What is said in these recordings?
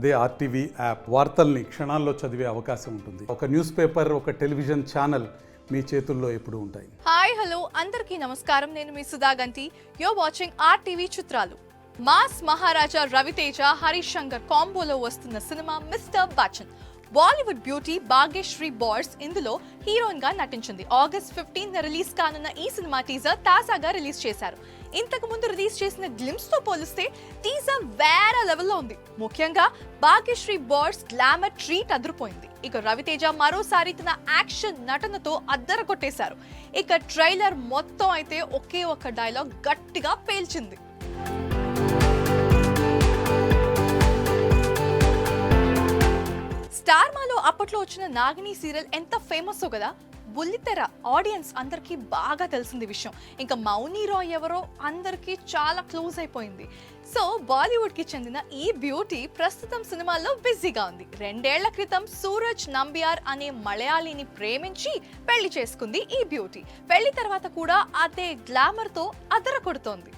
అదే RTV app వార్తల్ని క్షణాల్లో చదివే అవకాశం ఉంటుంది. ఒక న్యూస్ పేపర్ ఒక టెలివిజన్ ఛానల్ మీ చేతుల్లో ఎప్పుడు ఉంటాయి. హాయ్ హలో అందరికీ నమస్కారం. నేను మీ సుధాగంటి యో వాచింగ్ ఆర్టీవీ చిత్రాలు. మాస్ మహారాజా రవితేజ హరీష్ శంకర్ కాంబోలో వస్తున్న cinema Mister Bachchan. Bollywood beauty Bhagyashri Borse ఇందులో హీరోయిన్గా నటించింది. ఆగస్ట్ ఫిఫ్టీన్ రిలీజ్ కానున్న ఈ సినిమా టీజర్ తాజాగా రిలీజ్ చేశారు. ఇంతకు ముందు రిలీజ్ చేసిన గ్లిమ్స్తో పోలిస్తే టీజర్ వేరే లెవెల్లో ఉంది. ముఖ్యంగా భాగ్యశ్రీ బార్స్ గ్లామర్ ట్రీట్ అదిరిపోయింది. ఇక రవితేజ మరోసారి తన యాక్షన్ నటనతో అద్దర కొట్టేశారు ఇక ట్రైలర్ మొత్తం అయితే ఒకే ఒక డైలాగ్ గట్టిగా పేల్చింది. స్టార్ మాలో అప్పట్లో వచ్చిన నాగిని సీరియల్ ఎంత ఫేమస్ కదా బుల్లితెర ఆడియన్స్ అందరికీ బాగా తెలిసింది విషయం. ఇంకా మౌని రాయ్ ఎవరో అందరికీ చాలా క్లోజ్ అయిపోయింది. సో బాలీవుడ్కి చెందిన ఈ బ్యూటీ ప్రస్తుతం సినిమాల్లో బిజీగా ఉంది. రెండేళ్ళ క్రితం సూరజ్ నంబియార్ అనే మలయాళీని ప్రేమించి పెళ్ళి చేసుకుంది ఈ బ్యూటీ. పెళ్ళి తర్వాత కూడా అదే గ్లామర్తో అదర కొడుతోంది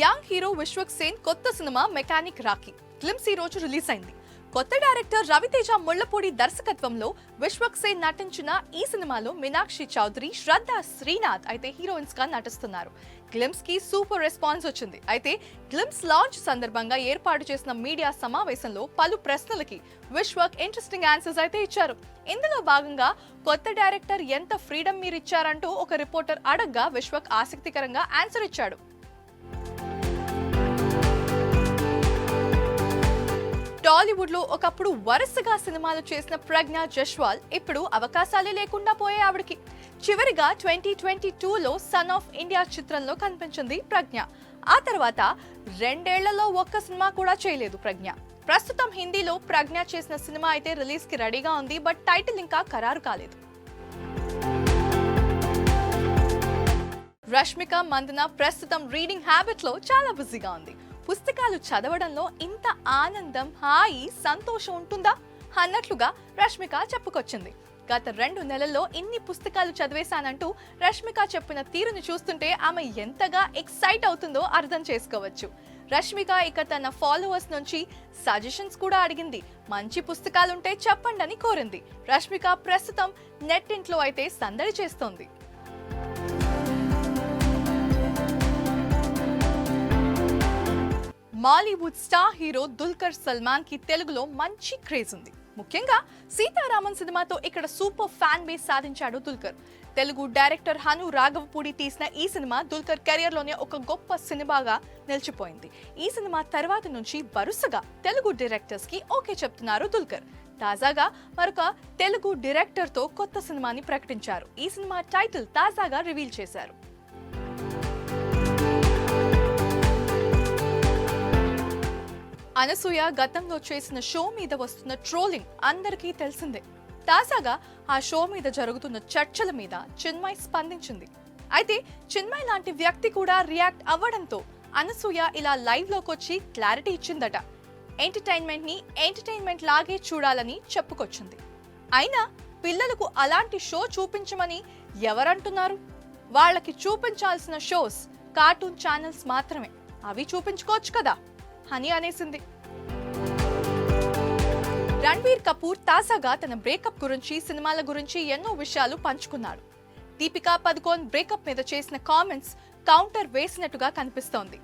యంగ్ హీరో విశ్వక్ సేన్ కొత్త సినిమా మెకానిక్ రాఖీ. క్లిమ్స్ ఈ రోజు రిలీజ్ అయింది. కొత్త డైరెక్టర్ రవితేజ ముళ్ళపూడి దర్శకత్వంలో విశ్వక్ సేన్ నటించిన ఈ సినిమాలో మీనాక్షి చౌదరి శ్రద్ధ శ్రీనాథ్ అయితే హీరోయిన్స్గా నటిస్తున్నారు. గ్లిమ్స్కి సూపర్ రెస్పాన్స్ వచ్చింది. అయితే గ్లిమ్స్ లాంచ్ సందర్భంగా ఏర్పాటు చేసిన మీడియా సమావేశంలో పలు ప్రశ్నలకి విశ్వక్ ఇంట్రెస్టింగ్ ఆన్సర్స్ అయితే ఇచ్చారు. ఇందులో భాగంగా కొత్త డైరెక్టర్ ఎంత ఫ్రీడమ్ మీరు ఇచ్చారంటూ ఒక రిపోర్టర్ అడగ్గా విశ్వక్ ఆసక్తికరంగా ఆన్సర్ ఇచ్చాడు. టాలీవుడ్లో ఒకప్పుడు వరుసగా సినిమాలు చేసిన ప్రజ్ఞ జస్వాల్ ఇప్పుడు అవకాశాలే లేకుండా పోయే ఆవిడకి. చివరిగా ట్వంటీ ట్వంటీ టూలో సన్ ఆఫ్ ఇండియా చిత్రంలో కనిపించింది ప్రజ్ఞ. ఆ తర్వాత రెండేళ్ళలో ఒక్క సినిమా కూడా చేయలేదు ప్రజ్ఞ. ప్రస్తుతం హిందీలో ప్రజ్ఞ చేసిన సినిమా అయితే రిలీజ్కి రెడీగా ఉంది బట్ టైటిల్ ఇంకా ఖరారు కాలేదు. రష్మిక మందన ప్రస్తుతం రీడింగ్ హ్యాబిట్లో చాలా బిజీగా ఉంది. పుస్తకాలు చదవడంలో ఇంత ఆనందం హాయి సంతోషం ఉంటుందా? అన్నట్లుగా రష్మిక చెప్పుకొచ్చింది. గత రెండు నెలల్లో ఇన్ని పుస్తకాలు చదివేశానంటూ రష్మిక చెప్పిన తీరును చూస్తుంటే ఆమె ఎంతగా ఎక్సైట్ అవుతుందో అర్థం చేసుకోవచ్చు. రష్మిక ఇక తన ఫాలోవర్స్ నుంచి సజెషన్స్ కూడా అడిగింది. మంచి పుస్తకాలుంటే చెప్పండి అని కోరింది. రష్మిక ప్రస్తుతం నెట్ ఇంట్లో అయితే సందడి చేస్తోంది. మాలీవుడ్ స్టార్ హీరో దుల్కర్ సల్మాన్కి తెలుగులో మంచి క్రేజ్ ఉంది. ముఖ్యంగా సీతారామన్ సినిమాతో ఇక్కడ సూపర్ ఫ్యాన్ బేస్ సాధించాడు దుల్కర్. తెలుగు డైరెక్టర్ హను రాఘవపూడి తీసిన ఈ సినిమా దుల్కర్ కెరియర్లోనే ఒక గొప్ప సినిమాగా నిలిచిపోయింది. ఈ సినిమా తర్వాత నుంచి వరుసగా తెలుగు డైరెక్టర్స్కి ఓకే చెప్తున్నారు దుల్కర్. తాజాగా మరొక తెలుగు డైరెక్టర్తో కొత్త సినిమాని ప్రకటించారు. ఈ సినిమా టైటిల్ తాజాగా రివీల్ చేశారు. అనసూయ గతంలో చేసిన షో మీద వస్తున్న ట్రోలింగ్ అందరికీ తెలిసిందే. తాజాగా ఆ షో మీద జరుగుతున్న చర్చల మీద చిన్మయ్ స్పందించింది. అయితే చిన్మయ్ లాంటి వ్యక్తి కూడా రియాక్ట్ అవ్వడంతో అనసూయ ఇలా లైవ్లోకి వచ్చి క్లారిటీ ఇచ్చిందట. ఎంటర్టైన్మెంట్ని ఎంటర్టైన్మెంట్ లాగే చూడాలని చెప్పుకొచ్చింది. అయినా పిల్లలకు అలాంటి షో చూపించమని ఎవరంటున్నారు? వాళ్ళకి చూపించాల్సిన షోస్ కార్టూన్ ఛానల్స్ మాత్రమే. అవి చూపించుకోవచ్చు కదా? అని అనేసింది. రణ్వీర్ కపూర్ తాజాగా తన బ్రేకప్ గురించి సినిమాల గురించి ఎన్నో విషయాలు పంచుకున్నాడు. దీపికా పదుకోన్ బ్రేకప్ మీద చేసిన కామెంట్స్ కౌంటర్ వేసినట్టుగా కనిపిస్తోంది.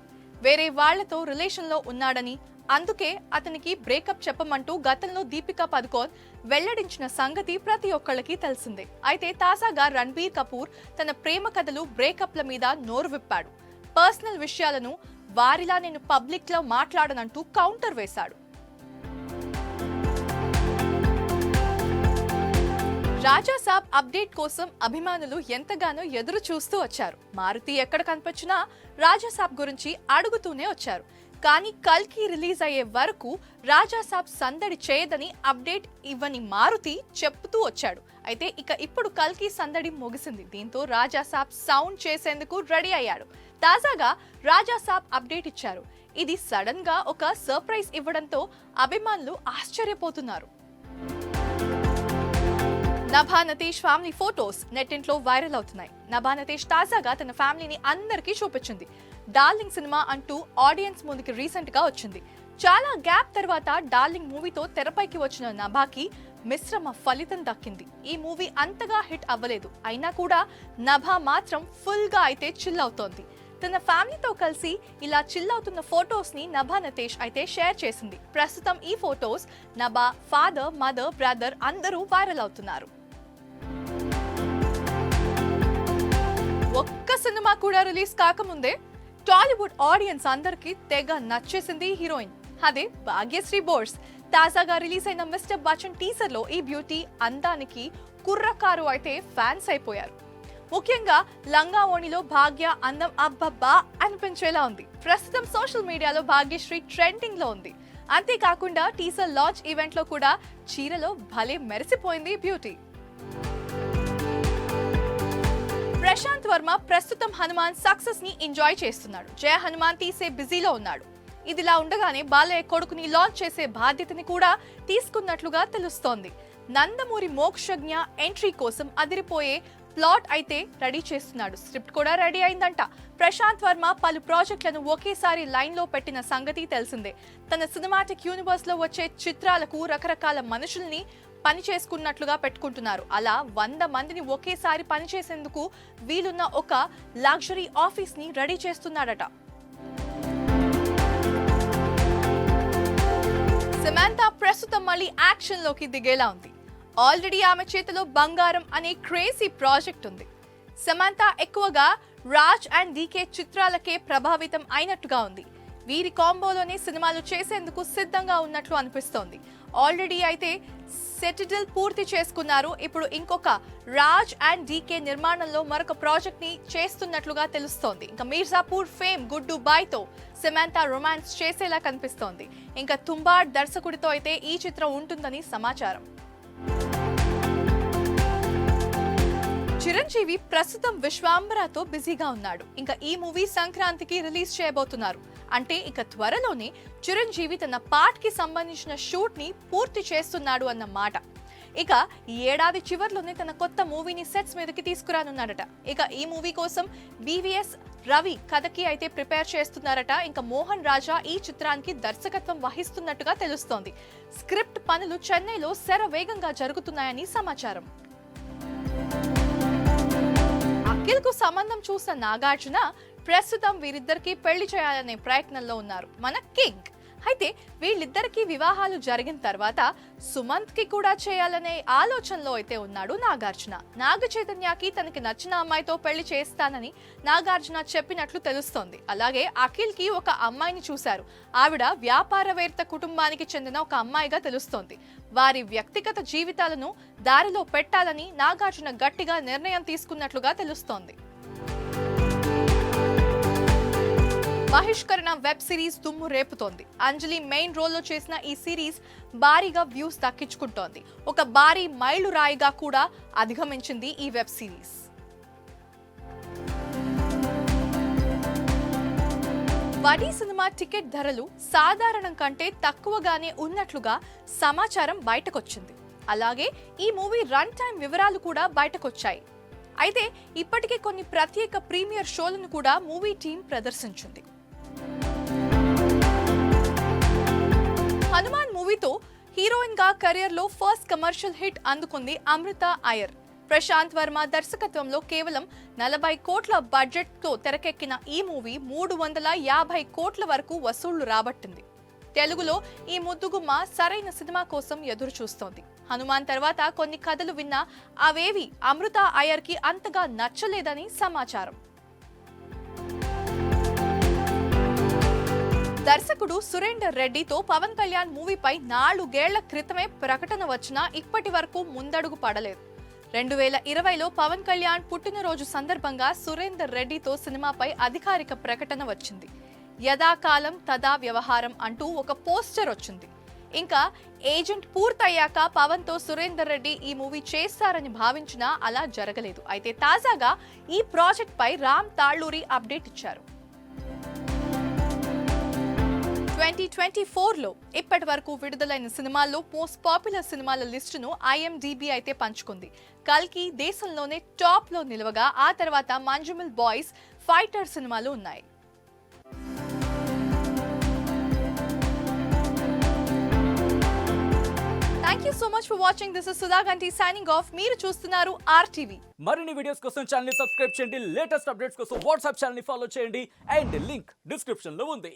వేరే వాళ్ళతో రిలేషన్లో ఉన్నాడని అందుకే అతనికి బ్రేకప్ చెప్పమంటూ గతంలో దీపికా పదుకోన్ వెల్లడించిన సంగతి ప్రతి ఒక్కళ్ళకి తెలిసిందే. అయితే తాజాగా రణ్బీర్ కపూర్ తన ప్రేమ కథలు బ్రేకప్ల మీద నోరు విప్పాడు. పర్సనల్ విషయాలను వారిలా నేను పబ్లిక్లో మాట్లాడనంటూ కౌంటర్ వేశాడు. రాజాసాబ్ అప్డేట్ కోసం అభిమానులు ఎంతగానో ఎదురు చూస్తూ వచ్చారు. మారుతి ఎక్కడ కనిపించినా రాజాసాబ్ గురించి అడుగుతూనే వచ్చారు. కానీ కల్కి రిలీజ్ అయ్యే వరకు రాజాసాబ్ సందడి చేయదని అప్డేట్ ఇవ్వని మారుతి చెప్తూ వచ్చాడు. అయితే ఇక ఇప్పుడు కల్కి సందడి ముగిసింది. దీంతో రాజాసాబ్ సౌండ్ చేసేందుకు రెడీ అయ్యాడు. తాజాగా రాజాసాబ్ అప్డేట్ ఇచ్చారు. ఇది సడన్గా ఒక సర్ప్రైజ్ ఇవ్వడంతో అభిమానులు ఆశ్చర్యపోతున్నారు. నభా నతీష్ ఫ్యామిలీ ఫోటోస్ నెట్టింట్లో వైరల్ అవుతున్నాయి. నభా నతీష్ తాజాగా తన ఫ్యామిలీని అందరికీ చూపించింది. డార్లింగ్ సినిమా అంటూ ఆడియన్స్ ముందుకి రీసెంట్గా వచ్చింది. చాలా గ్యాప్ తర్వాత డార్లింగ్ మూవీతో తెరపైకి వచ్చిన నభాకి మిశ్రమ ఫలితం దక్కింది. ఈ మూవీ అంతగా హిట్ అవ్వలేదు. అయినా కూడా నభా మాత్రం ఫుల్గా అయితే చిల్ అవుతోంది. తన ఫ్యామిలీతో కలిసి ఇలా చిల్ అవుతున్న ఫొటోస్ని నభా నతేష్ అయితే షేర్ చేసింది. ప్రస్తుతం ఈ photos Nabha father mother brother అందరూ వైరల్ అవుతున్నారు. ఒక్క సినిమా కూడా రిలీజ్ కాకముందే టాలీవుడ్ ఆడియన్స్ అందరికీ తెగ నచ్చేసింది హీరోయిన్. అదే భాగ్యశ్రీ బోర్స్ తాజాగా రిలీజ్ అయిన మిస్టర్ బచ్చన్ టీజర్లో ఈ బ్యూటీ అందానికి కుర్రకారు అయితే ఫ్యాన్స్ అయిపోయారు. ముఖ్యంగా లంగా ఓణిలో భాగ్య అందం అబ్బబ్బా అనిపించేలా ఉంది. ప్రస్తుతం సోషల్ మీడియాలో భాగ్యశ్రీ ట్రెండింగ్లో ఉంది. అంతేకాకుండా టీజర్ లాంచ్ ఈవెంట్లో కూడా చీరలో భలే మెరిసిపోయింది బ్యూటీ. ప్రశాంత్ వర్మ ప్రస్తుతం హనుమాన్ సక్సెస్ని ఎంజాయ్ చేస్తున్నాడు జయ హనుమాన్ తీసే బిజీలో ఉన్నాడు. ఇదిలా ఉండగానే బాలయ్య కొడుకుని లాంచ్ చేసే బాధ్యతని కూడా తీసుకున్నట్లుగా తెలుస్తోంది. నందమూరి మోక్షజ్ఞ ఎంట్రీ కోసం అదిరిపోయే ప్లాట్ అయితే రెడీ చేస్తున్నాడు. స్క్రిప్ట్ కూడా రెడీ అయిందంట. ప్రశాంత్ వర్మ పలు ప్రాజెక్టులను ఒకేసారి లైన్లో పెట్టిన సంగతి తెలిసిందే. తన సినిమాటిక్ యూనివర్స్లో వచ్చే చిత్రాలకు రకరకాల మనుషుల్ని పని చేసుకున్నట్లుగా పెట్టుకుంటున్నారు. అలా వంద మందిని ఒకేసారి పనిచేసేందుకు వీలున్న ఒక లగ్జరీ ఆఫీస్ని రెడీ చేస్తున్నాడట సమాంతా ప్రస్తుతం మళ్ళీ యాక్షన్లోకి దిగేలా ఉంది. ఆల్రెడీ ఆమె చేతిలో బంగారం అనే క్రేజీ ప్రాజెక్ట్ ఉంది. సమాంత ఎక్కువగా రాజ్ అండ్ డీకే చిత్రాలకే ప్రభావితం అయినట్టుగా ఉంది. వీరి కాంబోలోనే సినిమాలు చేసేందుకు సిద్ధంగా ఉన్నట్లు అనిపిస్తోంది. ఆల్రెడీ అయితే సెటిడిల్ పూర్తి చేసుకున్నారు. ఇప్పుడు ఇంకొక రాజ్ అండ్ డీకే నిర్మాణంలో మరొక ప్రాజెక్ట్ని చేస్తున్నట్లుగా తెలుస్తోంది. ఇంకా మీర్జాపూర్ ఫేమ్ గుడ్డు బాయ్తో సెమాంతా రొమాన్స్ చేసేలా కనిపిస్తోంది. ఇంకా తుంబాడ్ దర్శకుడితో అయితే ఈ చిత్రం ఉంటుందని సమాచారం. చిరంజీవి ప్రస్తుతం విశ్వాంబరాతో బిజీగా ఉన్నాడు. ఇంకా ఈ మూవీ సంక్రాంతికి రిలీజ్ చేయబోతున్నారు. అంటే ఇక త్వరలోనే చిరంజీవి తన పాట్కి సంబంధించిన షూట్ని పూర్తి చేస్తున్నాడు అన్న మాట ఇక ఈ ఏడాది చివర్లోనే తన కొత్త మూవీని సెట్స్ మీదకి తీసుకురానున్నాడట. ఇక ఈ మూవీ కోసం బీవీఎస్ రవి కథకి అయితే ప్రిపేర్ చేస్తున్నారట. ఇంకా మోహన్ రాజా ఈ చిత్రానికి దర్శకత్వం వహిస్తున్నట్టుగా తెలుస్తోంది. స్క్రిప్ట్ పనులు చెన్నైలో శర వేగంగా జరుగుతున్నాయని సమాచారం. అఖిల్కు సంబంధం చూసిన నాగార్జున ప్రస్తుతం వీరిద్దరికి పెళ్ళి చేయాలనే ప్రయత్నంలో ఉన్నారు మన కింగ్. అయితే వీళ్ళిద్దరికి వివాహాలు జరిగిన తర్వాత సుమంత్కి కూడా చేయాలనే ఆలోచనలో అయితే ఉన్నాడు నాగార్జున. నాగ చైతన్యకి తనకి నచ్చిన అమ్మాయితో పెళ్ళి చేస్తానని నాగార్జున చెప్పినట్లు తెలుస్తోంది. అలాగే అఖిల్కి ఒక అమ్మాయిని చూశారు. ఆవిడ వ్యాపారవేత్త కుటుంబానికి చెందిన ఒక అమ్మాయిగా తెలుస్తోంది. వారి వ్యక్తిగత జీవితాలను దారిలో పెట్టాలని నాగార్జున గట్టిగా నిర్ణయం తీసుకున్నట్లుగా తెలుస్తోంది. బహిష్కరణ వెబ్ సిరీస్ దుమ్ము రేపుతోంది. అంజలి మెయిన్ రోల్లో చేసిన ఈ సిరీస్ భారీగా వ్యూస్ దక్కించుకుంటోంది. ఒక భారీ మైలు రాయిగా కూడా అధిగమించింది ఈ వెబ్ సిరీస్. వడి సినిమా టికెట్ ధరలు సాధారణం కంటే తక్కువగానే ఉన్నట్లుగా సమాచారం బయటకొచ్చింది. అలాగే ఈ మూవీ రన్ టైం వివరాలు కూడా బయటకొచ్చాయి. అయితే ఇప్పటికే కొన్ని ప్రత్యేక ప్రీమియర్ షోలను కూడా మూవీ టీం ప్రదర్శించింది. హనుమాన్ మూవీతో హీరోయిన్గా కెరియర్లో ఫస్ట్ కమర్షియల్ హిట్ అందుకుంది అమృత అయర్ ప్రశాంత్ వర్మ దర్శకత్వంలో కేవలం నలభై కోట్ల బడ్జెట్తో తెరకెక్కిన ఈ మూవీ మూడు వందల యాభై కోట్ల వరకు వసూళ్ళు రాబట్టింది. తెలుగులో ఈ ముద్దుగుమ్మ సరైన సినిమా కోసం ఎదురు చూస్తోంది హనుమాన్ తర్వాత కొన్ని కథలు విన్నా అవేవి అమృత అయ్యర్కి అంతగా నచ్చలేదని సమాచారం. దర్శకుడు సురేందర్ రెడ్డితో పవన్ కళ్యాణ్ మూవీపై నాలుగేళ్ళ క్రితమే ప్రకటన వచ్చినా ఇప్పటి వరకు ముందడుగు పడలేదు. రెండు వేల ఇరవైలో పవన్ కళ్యాణ్ పుట్టినరోజు సందర్భంగా సురేందర్ రెడ్డితో సినిమాపై అధికారిక ప్రకటన వచ్చింది. యథాకాలం తదా వ్యవహారం అంటూ ఒక పోస్టర్ వచ్చింది. ఇంకా ఏజెంట్ పూర్తయ్యాక పవన్తో సురేందర్ రెడ్డి ఈ మూవీ చేస్తారని భావించినా అలా జరగలేదు. అయితే తాజాగా ఈ ప్రాజెక్ట్పై రామ్ తాళ్ళూరి అప్డేట్ ఇచ్చారు. ట్వంటీ ట్వంటీ ఫోర్లో ఇప్పటి వరకు విడుదలైన సినిమాల్లో మోస్ట్ పాపులర్ సినిమాల లిస్టును ఐఎండిబి అయితే పంచుకుంది. కల్కి దేశంలోనే టాప్లో నిలవగా ఆ తర్వాత మంజుమిల్ బాయ్స్ ఫైటర్ సినిమాలు ఉన్నాయి. Thank you so much for watching this is Sudha Ganti signing off మీరు చూస్తున్నారు ఆర్టీవీ మరిన్ని వీడియోస్ కోసం ఛానల్ సబ్స్క్రైబ్ చేయండి. లేటెస్ట్ అప్డేట్స్ కోసం వాట్సాప్ ఛానల్ ఫాలో చేయండి. అండ్ లింక్ డిస్క్రిప్షన్లో ఉంది.